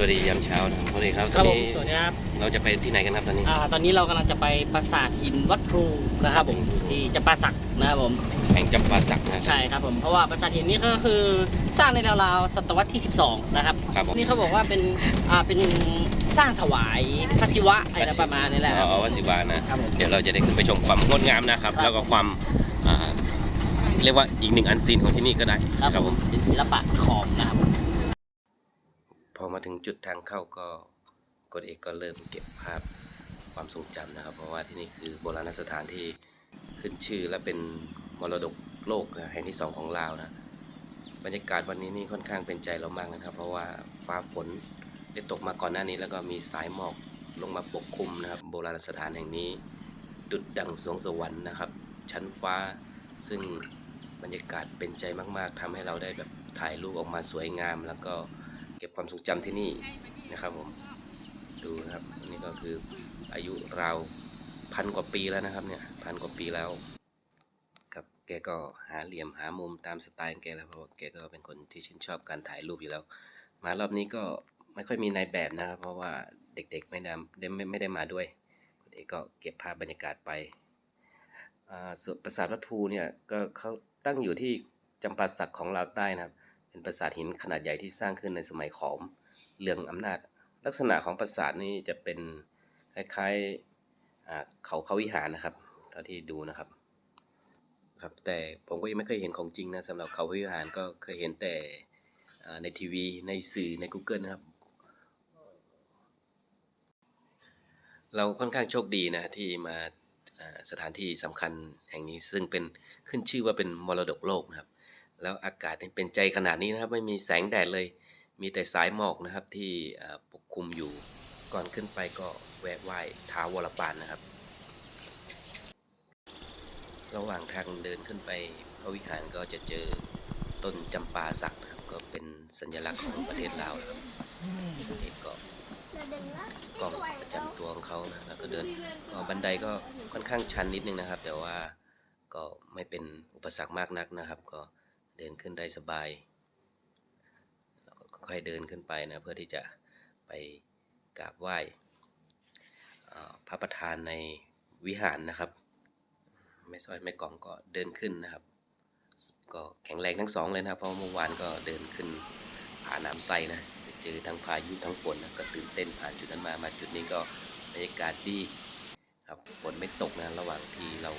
วัสดียามเช้านะครับสวัสดีครับคตรัอบนผมนี้สวัสดีครับเราจะไปที่ไหนกันครับตอนนี้ อ่าตอนนี้เรากำลังจะไปปราสาทหินวัดพลูนะครับผมที่จำปาสักนะครับผมแห่งจำปาสักนะครับ ใช่ครับผมเพราะว่าปราสาทหินนี้ก็คือสร้างในราวๆศตวรรษที่ 12 นะครับครับผม นี่เขาบอกว่าเป็นอ่าเป็นสร้างถวายพระศิวะอะไรประมาณนี้แหละคอ๋รับอวสิวานะ ครับผม เดี๋ยวเราจะได้ขึ้นไปชมความงดงามนะครับ ครับ แล้วก็ความอ่าเรียกว่าอีกหนึ่งอันซีนของที่นี่ก็ได้ครับผมเป็นศิลปะขอมนะครับพ อมาถึงจุดทางเข้าก็กดเอกก็เริ่มเก็บภาพความทรงจำนะครับ เพราะว่าที่นี่คือโบราณสถานที่ขึ้นชื่อและเป็นมรดกโลกแห่งที่สองของลาวนะบรรยากาศวันนี้นี่ค่อนข้างเป็นใจเรามากนะครับ เพราะว่าฟ้าฝนได้ตกมาก่อนหน้านี้ แล้วก็มีสายหมอกลงมาปกคลุมนะครับ โบราณสถานแห่งนี้ ดุดดังสวงสวรรค์นะครับ ชั้นฟ้าซึ่งบรรยากาศเป็นใจมาก ๆทำให้เราได้แบบถ่ายรูปออกมาสวยงามแล้วก็ เก็บความทรงจำที่นี่นะครับผมดูนะครับนนี่ก็คืออายุราวพันกว่าปีแล้วนะครับเนี่ยพันกว่าปีแล้วครับแกก็หาเหลี่ยมหามุมตามสไตล์แกแล้วเพราะว่าแกก็เป็นคนที่ชื่นชอบการถ่ายรูปอยู่แล้ว มารอบนี้ก็ไม่ค่อยมีนายแบบนะครับ เพราะว่าเด็กๆไม่ได้ไม่ไม่ได้มาด้วยคุณเอกก็เก็บภาพบรรยากาศไปอ่าส่วนปราสาทวัดภูเนี่ยก็เขาตั้งอยู่ที่จำปาสักของลาวใต้นะครับ เป็นปราสาทหินขนาดใหญ่ที่สร้างขึ้นในสมัยขอมเรืองอำนาจ ลักษณะของปราสาทนี่จะเป็นคล้ายๆอ่าเขาพระวิหารนะครับเท่าที่ดูนะครับครับแต่ผมก็ยังไม่เคยเห็นของจริงนะสำหรับเขาวิหารก็เคยเห็นแต่ในทีวีในสื่อใน Google นะครับ เราค่อนข้างโชคดีนะที่มาสถานที่สำคัญแห่งนี้ซึ่งเป็นขึ้นชื่อว่าเป็นมรดกโลกนะครับ แล้วอากาศเป็นใจขนาดนี้นะครับไม่มีแสงแดดเลย มีแต่สายหมอกนะครับที่ปกคลุมอยู่ ก่อนขึ้นไปก็แวะไหว้ท้าวรปานนะครับ ระหว่างทางเดินขึ้นไปพระวิหารก็จะเจอต้นจำปาสักนะครับก็เป็นสัญลักษณ์ของประเทศลาวนะครับนี่ก็กล้องประจำตัวของเขานะแล้วก็เดินก็บันไดก็ค่อนข้างชันนิดนึงนะครับ แต่ว่าก็ไม่เป็นอุปสรรคมากนักนะครับ ก็ เดินขึ้นได้สบายแล้วก็ค่อยเดินขึ้นไปนะเพื่อที่จะไปกราบไหว้พระประธานในวิหารนะครับแม่สร้อยแม่กล่องก็เดินขึ้นนะครับ ก็แข็งแรงทั้งสองเลยนะเพราะเมื่อวานก็เดินขึ้นผาน้ำไส้นะเจอทั้งพายุทั้งฝนนะก็ตื่นเต้นผ่านจุดนั้นมามาจุดนี้ก็บรรยากาศดีครับฝนไม่ตกนะระหว่างที่เรา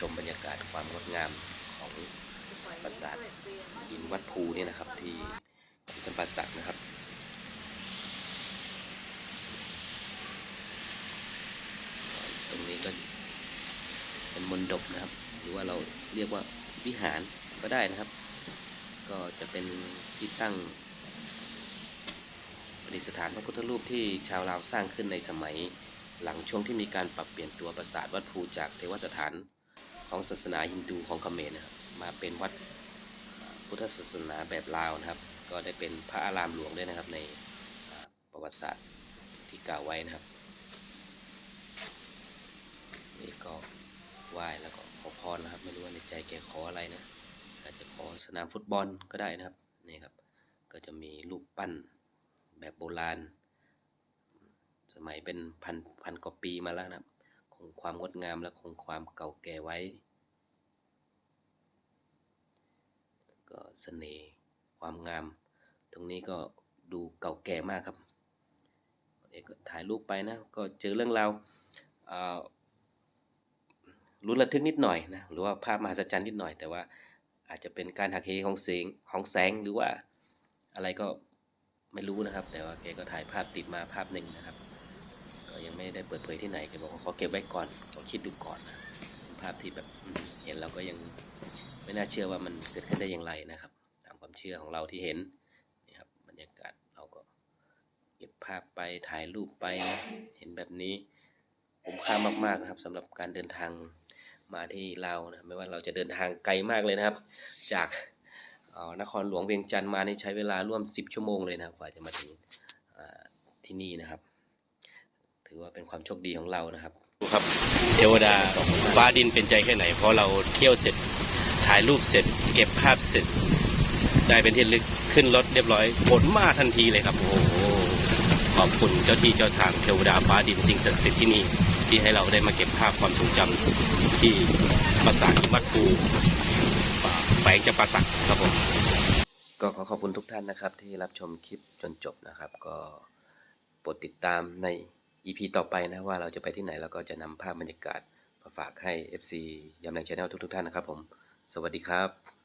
ชมบรรยากาศความงดงามของ ปราสาทหินวัดภูเนี่ยนะครับ ที่จำปาสักนะครับตรงนี้ก็เป็นมณฑปนะครับ หรือว่าเราเรียกว่าวิหารก็ได้นะครับ ก็จะเป็นที่ตั้งประดิษฐานพระพุทธรูปที่ชาวลาวสร้างขึ้นในสมัยหลังช่วงที่มีการปรับเปลี่ยนตัวปราสาทวัดภูจากเทวสถานของศาสนาฮินดูของเขมรนะครับ มาเป็นวัดพุทธศาสนาแบบลาวนะครับ ก็ได้เป็นพระอารามหลวงด้วยนะครับในประวัติศาสตร์ที่กล่าวไว้นะครับ นี่ก็ไหว้แล้วก็ขอพรนะครับ ไม่รู้ว่าในใจแกขออะไรนะอาจจะขอสนามฟุตบอลก็ได้นะครับนี่ครับ ก็จะมีรูปปั้นแบบโบราณ สมัยเป็นพันพันกว่าปีมาแล้วนะครับคงความงดงามและคงความเก่าแก่ไว้ ก็เสน่ห์ความงาม ตรงนี้ก็ดูเก่าแก่มากครับเอกก็ถ่ายรูปไปนะ ก็เจอเรื่องราวอ่าลุ้นระทึกนิดหน่อยนะ หรือว่าภาพมหัศจรรย์นิดหน่อย แต่ว่าอาจจะเป็นการหักเหของแสงของแสงหรือว่าอะไรก็ไม่รู้นะครับ แต่ว่าแกก็ถ่ายภาพติดมาภาพหนึ่งนะครับ ก็ยังไม่ได้เปิดเผยที่ไหนแกบอกว่าขอเก็บไว้ก่อนขอคิดดูก่อนนะภาพที่แบบเห็นเราก็ยัง ไม่น่าเชื่อว่ามันเกิดขึ้นได้อย่างไรนะครับ ตามความเชื่อของเราที่เห็นนี่ครับบรรยากาศเราก็เก็บภาพไปถ่ายรูปไปนะเห็นแบบนี้คุ้มค่ามากๆนะครับสำหรับการเดินทางมาที่ลานะไม่ว่าเราจะเดินทางไกลมากเลยนะครับ จากนครหลวงเวียงจันทร์มานี่ใช้เวลาร่วม 10 ชั่วโมงเลยนะครับกว่าจะมาถึงที่นี่นะครับ ถือว่าเป็นความโชคดีของเรานะครับครับเทวดาฟ้าดินเป็นใจแค่ไหน เพราะเราเที่ยวเสร็จ ถ่ายรูปเสร็จ เก็บภาพเสร็จ ได้เป็นที่ลึกขึ้นรถเรียบร้อยผลมาทันทีเลยครับ โอ้โหขอบคุณเจ้าที่เจ้าทางเทวดาฟ้าดินสิ่งศักดิ์สิทธิ์ที่นี่ที่ให้เราได้มาเก็บภาพความทรงจำที่ปราสาทหินวัดภูอ่าแฝงจำปาสักครับผมก็ขอขอบคุณทุกท่านนะครับ ที่รับชมคลิปจนจบนะครับ ก็โปรดติดตามใน EP ต่อไปนะว่าเราจะไปที่ไหนแล้วก็จะนำภาพบรรยากาศมาฝากให้ FC ยำแรงชาแนลทุกๆท่านนะครับผม สวัสดีครับ